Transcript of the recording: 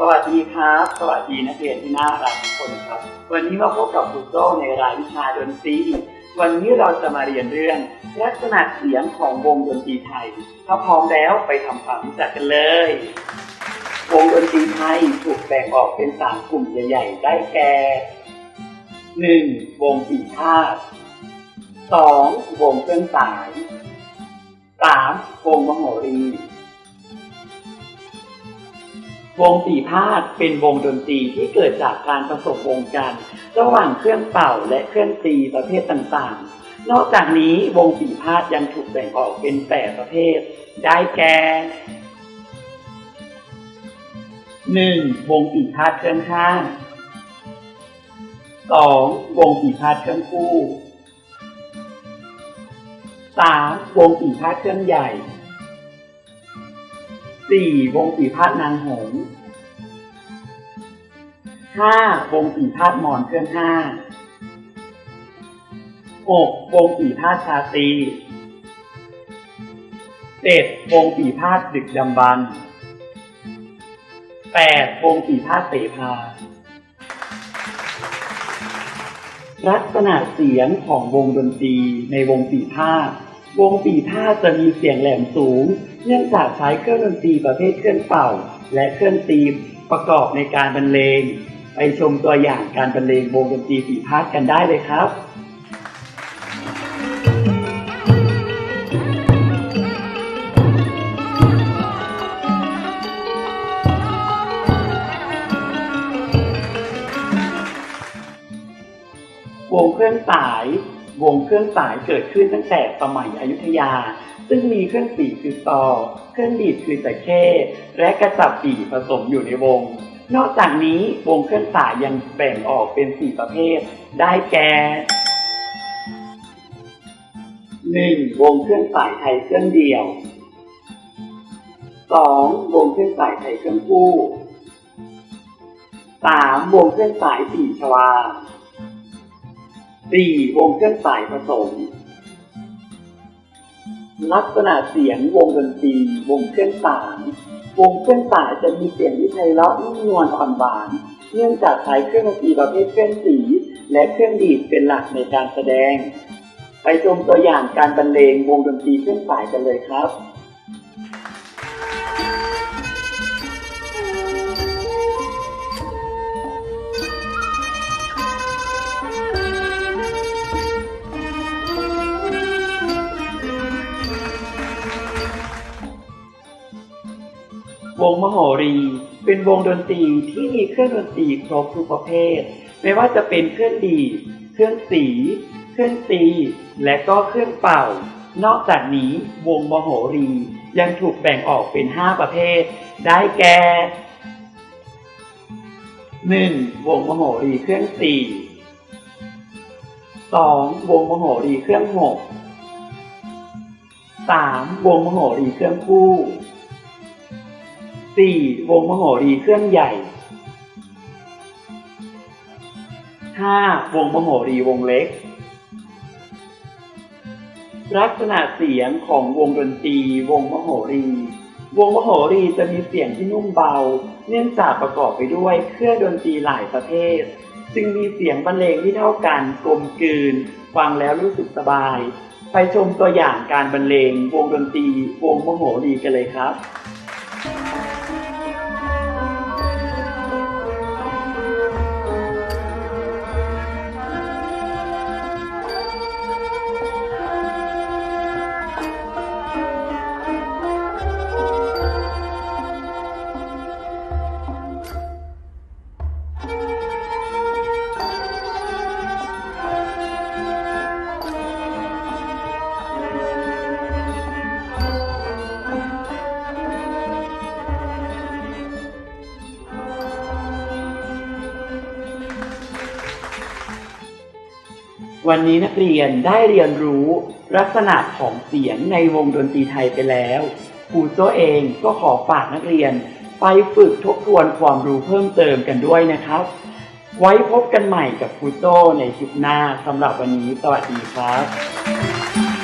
สวัสดีครับ สวัสดีนักเรียนที่น่ารักทุกคนครับ วันนี้มาพบกับครูโจ้ในรายวิชาดนตรี วันนี้เราจะมาเรียนเรื่อง ลักษณะเสียงของวงดนตรีไทย ถ้าพร้อมแล้วไปทำความรู้จักกันเลย วงดนตรีไทยถูกแบ่งออกเป็นสามกลุ่มใหญ่ๆ ได้แก่ 1. วงปีพาด 2. วงเครื่องสาย 3. วงมโหรี วงปีพาดเป็นวงดนตรีที่เกิดจากการผสมวงกันระหว่างเครื่องเป่าและเครื่องตีประเภทต่างๆ นอกจากนี้วงปีพาดยังถูกแบ่งออกเป็นแปดประเภท ได้แก่ 1. วงปีพาดเครื่องข้าง 2. วงปีพาดเครื่องคู่ 3. วงปีพาดเครื่องใหญ่ 4. วงปีพาดนางหงส์ 5. วงปีพาดมอนเครื่องห้า 6. วงปีพาดชาตรี 7. วงปีพาดดึกดำบรรพ์ 8. วงปีพาดเสภาลักษณะเสียงของวงดนตรีในวงปีพาด วงปีพาจะมีเสียงแหลมสูง เนื่องจากใช้เครื่องดนตรีประเภทเครื่องเป่า และเครื่องตีประกอบในการบรรเลง ไปชมตัวอย่างการบรรเลงวงดนตรีปีพาดกันได้เลยครับวงเครื่องสาย วงเครื่องสายเกิดขึ้นตั้งแต่สมัยอยุธยา ซึ่งมีเครื่องปีคือตอเครื่องดีดคือตะเข้และกระจับปีผสมอยู่ในวง นอกจากนี้วงเครื่องสายยังแบ่งออกเป็นสี่ประเภท ได้แก่ 1. วงเครื่องสายไทยเครื่องเดียว 2. วงเครื่องสายไทยเครื่องคู่ 3. วงเครื่องสายสี่ชวา 4. วงเครื่องสายผสม ลักษณะเสียงวงดนตรีวงเครื่องสายวงเครื่องสายจะมีเสียงที่ไพเราะนุ่มนวลอ่อนหวาน เนื่องจากใช้เครื่องดนตรีประเภทเครื่องสี และเครื่องดีดเป็นหลักในการแสดง ไปชมตัวอย่างการบรรเลงวงดนตรีเครื่องสายกันเลยครับ วงมโหรี เป็นวงดนตรีที่มีเครื่องดนตรีครบทุกประเภท ไม่ว่าจะเป็นเครื่องดีดเครื่องสี เครื่องตี และก็เครื่องเป่า นอกจากนี้วงมโหรียังถูกแบ่งออกเป็น 5 ประเภท ได้แก่ 1. วงมโหรีเครื่องสี่ 2. วงมโหรีเครื่องหก 3. วงมโหรีเครื่องคู่ 4. วงมโหรีเครื่องใหญ่ 5. วงมโหรีวงเล็ก ลักษณะเสียงของวงดนตรี วงมโหรี วงมโหรีจะมีเสียงที่นุ่มเบา เนื่องจากประกอบไปด้วยเครื่องดนตรีหลายประเภท จึงมีเสียงบรรเลงที่เท่ากันกลมกลืน ฟังแล้วรู้สึกสบาย ไปชมตัวอย่างการบรรเลงวงดนตรี วงมโหรีกันเลยครับ วันนี้นักเรียนได้เรียนรู้ลักษณะของเสียงในวงดนตรีไทยไปแล้วครูโจเองก็ขอฝากนักเรียน ไปฝึกทบทวนความรู้เพิ่มเติมกันด้วยนะครับ ไว้พบกันใหม่กับครูโจในคลิปหน้าสำหรับวันนี้สวัสดีครับ